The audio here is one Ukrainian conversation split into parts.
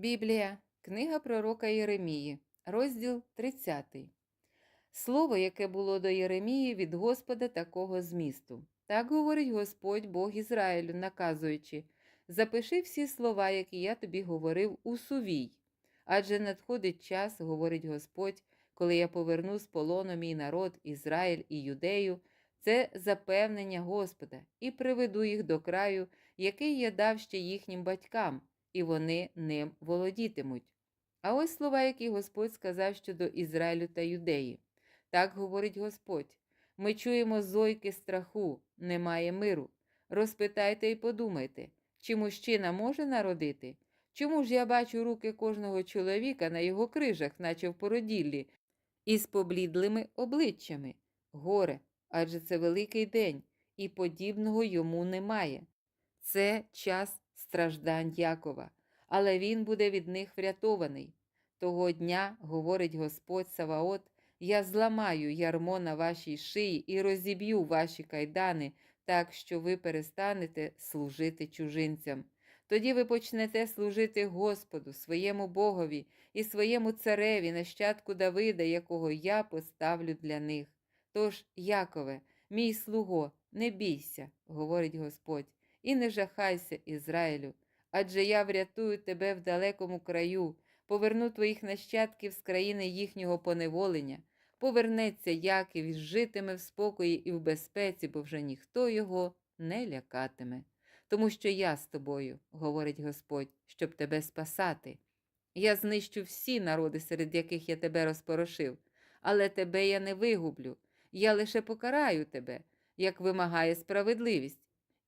Біблія, книга пророка Єремії, розділ 30. Слово, яке було до Єремії від Господа такого змісту. Так говорить Господь Бог Ізраїлю, наказуючи: Запиши всі слова, які я тобі говорив, у сувій. Адже надходить час, говорить Господь, коли я поверну з полону мій народ, Ізраїль і Юдею, це запевнення Господа, і приведу їх до краю, який я дав ще їхнім батькам і вони ним володітимуть. А ось слова, які Господь сказав щодо Ізраїлю та Юдеї. Так говорить Господь: ми чуємо зойки страху, немає миру. Розпитайте і подумайте, чи мужчина може народити? Чому ж я бачу руки кожного чоловіка на його крижах, наче в породіллі, із поблідлими обличчями? Горе, адже це великий день, і подібного йому немає. Це час страждань Якова, але він буде від них врятований. Того дня, говорить Господь Саваот, я зламаю ярмо на вашій шиї і розіб'ю ваші кайдани, так що ви перестанете служити чужинцям. Тоді ви почнете служити Господу, своєму Богові і своєму цареві, нащадку Давида, якого я поставлю для них. Тож, Якове, мій слуго, не бійся, говорить Господь, і не жахайся, Ізраїлю, адже я врятую тебе в далекому краю, поверну твоїх нащадків з країни їхнього поневолення. Повернеться Яків і житиме в спокої і в безпеці, бо вже ніхто його не лякатиме. Тому що я з тобою, говорить Господь, щоб тебе спасати. Я знищу всі народи, серед яких я тебе розпорошив, але тебе я не вигублю, я лише покараю тебе, як вимагає справедливість,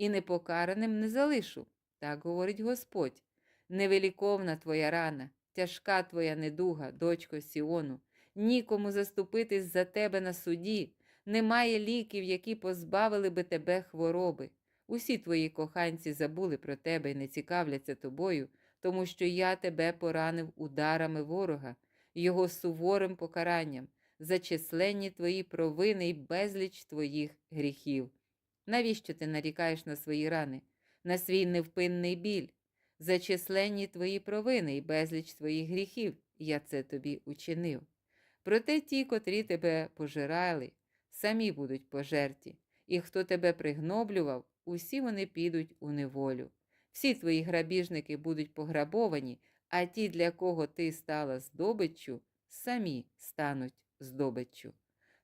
і непокараним не залишу. Так говорить Господь. Невеликовна твоя рана, тяжка твоя недуга, дочко Сіону, нікому заступитись за тебе на суді, немає ліків, які позбавили би тебе хвороби. Усі твої коханці забули про тебе і не цікавляться тобою, тому що я тебе поранив ударами ворога, його суворим покаранням, за численні твої провини й безліч твоїх гріхів. Навіщо ти нарікаєш на свої рани, на свій невпинний біль? За численні твої провини й безліч твоїх гріхів я це тобі учинив. Проте ті, котрі тебе пожирали, самі будуть пожерті, і хто тебе пригноблював, усі вони підуть у неволю. Всі твої грабіжники будуть пограбовані, а ті, для кого ти стала здобиччю, самі стануть здобиччю.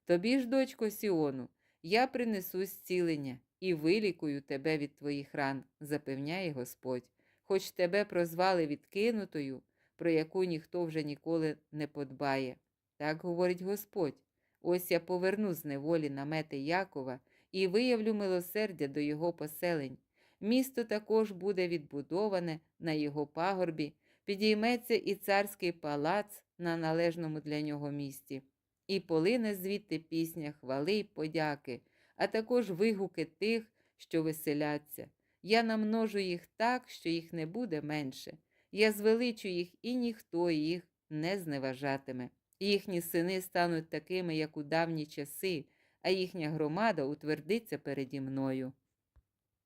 Тобі ж, дочко Сіону, я принесу зцілення і вилікую тебе від твоїх ран, запевняє Господь, хоч тебе прозвали відкинутою, про яку ніхто вже ніколи не подбає. Так говорить Господь: ось я поверну з неволі намети Якова і виявлю милосердя до його поселень. Місто також буде відбудоване на його пагорбі, підійметься і царський палац на належному для нього місці, і полине звідти пісня хвали й подяки, а також вигуки тих, що веселяться. Я намножу їх так, що їх не буде менше. Я звеличу їх, і ніхто їх не зневажатиме. Їхні сини стануть такими, як у давні часи, а їхня громада утвердиться переді мною.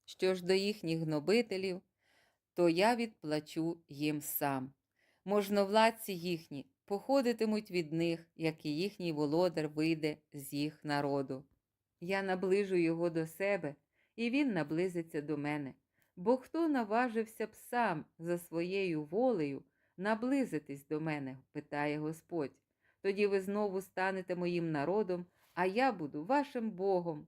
Що ж до їхніх гнобителів, то я відплачу їм сам. Можновладці їхні походитимуть від них, як і їхній володар вийде з їх народу. Я наближу його до себе, і він наблизиться до мене. Бо хто наважився б сам за своєю волею наблизитись до мене, питає Господь. Тоді ви знову станете моїм народом, а я буду вашим Богом.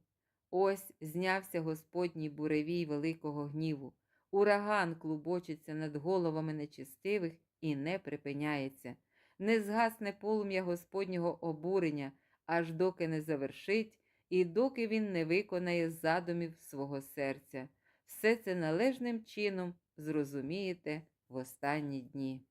Ось знявся Господній буревій великого гніву. Ураган клубочиться над головами нечистивих і не припиняється. Не згасне полум'я Господнього обурення, аж доки не завершить, і доки він не виконає задумів свого серця. Все це належним чином зрозумієте в останні дні.